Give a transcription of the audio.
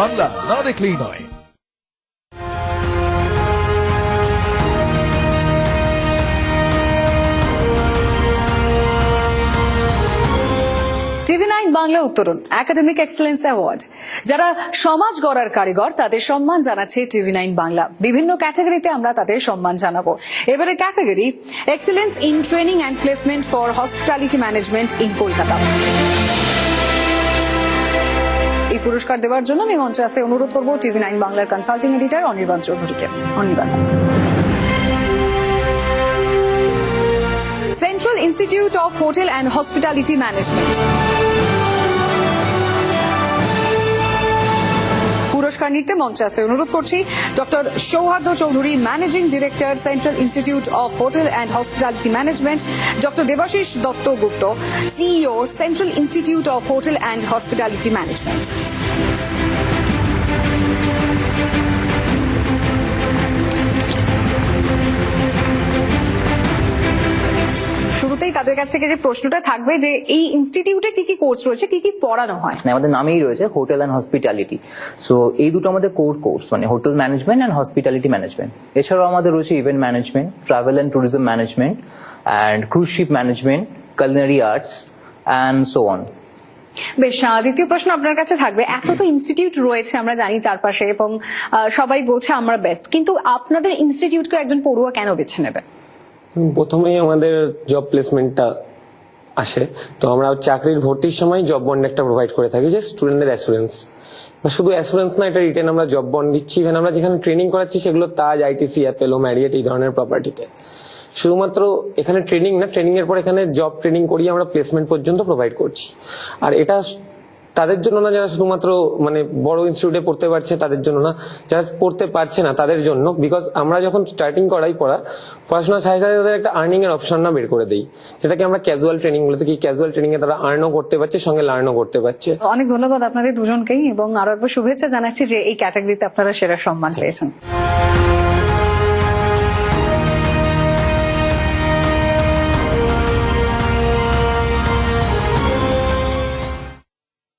বাংলা না দেখলেই নয়। টিভি নাইন বাংলা উত্তরণ একাডেমিক এক্সেলেন্স অ্যাওয়ার্ড যারা সমাজ গড়ার কারিগর, তাদের সম্মান জানাচ্ছে টিভি নাইন বাংলা। বিভিন্ন ক্যাটাগরিতে আমরা তাদের সম্মান জানাব। এবারে category excellence in training and placement for hospitality management in Kolkata পুরস্কার দেওয়ার জন্য আমি মঞ্চে আসতে অনুরোধ করব টিভি নাইন বাংলার কনসাল্টিং এডিটর অনির্বাণ চৌধুরীকে। Anirban. Central institute of hotel and hospitality management পুরস্কার নিতে মঞ্চে আসতে অনুরোধ করছি doctor Souhardya Chowdhury, managing director, central institute of hotel and hospitality management, doctor Debashis Dattagupta CEO, central institute of hotel and hospitality management. তাদের কাছ থেকে যে প্রশ্নটা থাকবে যে এই ইনস্টিটিউটে কি কি কোর্স রয়েছে কি কি পড়ানো হয়? মানে আমাদের নামেই রয়েছে হোটেল অ্যান্ড হসপিটালিটি সো এই দুটো আমাদের কোর কোর্স মানে hotel management and hospitality management এছাড়াও আমাদের রয়েছে event management travel and tourism management and cruise ship management culinary arts and so on বেশ দ্বিতীয় প্রশ্ন আপনার কাছে থাকবে। এত তো ইনস্টিটিউট রয়েছে আমরা জানি চারপাশে এবং সবাই বলছে আমরা বেস্ট কিন্তু আপনাদের ইনস্টিটিউটকে একজন পড়ুয়া কেন বেছে নেবে? প্রথমেই আমাদের জব প্লেসমেন্টটা আসে। তো আমরা চাকরির ভর্তির সময় জব বন্ড একটা প্রোভাইড করে থাকি, যে স্টুডেন্টের অ্যাসুরেন্স শুধু অ্যাসুরেন্স না, এটা রিটেন আমরা জব বন্ড দিচ্ছি। ইভেন আমরা যেখানে ট্রেনিং করাচ্ছি, সেগুলো তাজ আইটিসি অ্যাপেলো ম্যারিয়েট এই ধরনের প্রপার্টিতে শুধুমাত্র এখানে ট্রেনিং না ট্রেনিং এর পর এখানে জব ট্রেনিং করিয়ে আমরা প্লেসমেন্ট পর্যন্ত প্রোভাইড করছি। আর এটা তাদের জন্য না যারা শুধুমাত্র মানে বড় ইনস্টিটিউটে পড়তে পারছে তাদের জন্য না যারা পড়তে পারছে না তাদের জন্য বিকজ আমরা যখন স্টার্টিং করাই পড়া পড়াশোনার সাথে সাথে তাদের একটা আর্নিং এর অপশন না বের করে দিই। যেটাকে আমরা ক্যাজুয়াল ট্রেনিং বলে থাকি। ক্যাজুয়াল ট্রেনিং এ তারা আর্নও করতে পারছে সঙ্গে লার্নও করতে পারছে। অনেক ধন্যবাদ আপনাদের দুজনকেই এবং আরও একবার শুভেচ্ছা জানাচ্ছি যে এই ক্যাটাগরিতে আপনারা সেরা সম্মান পেয়েছেন।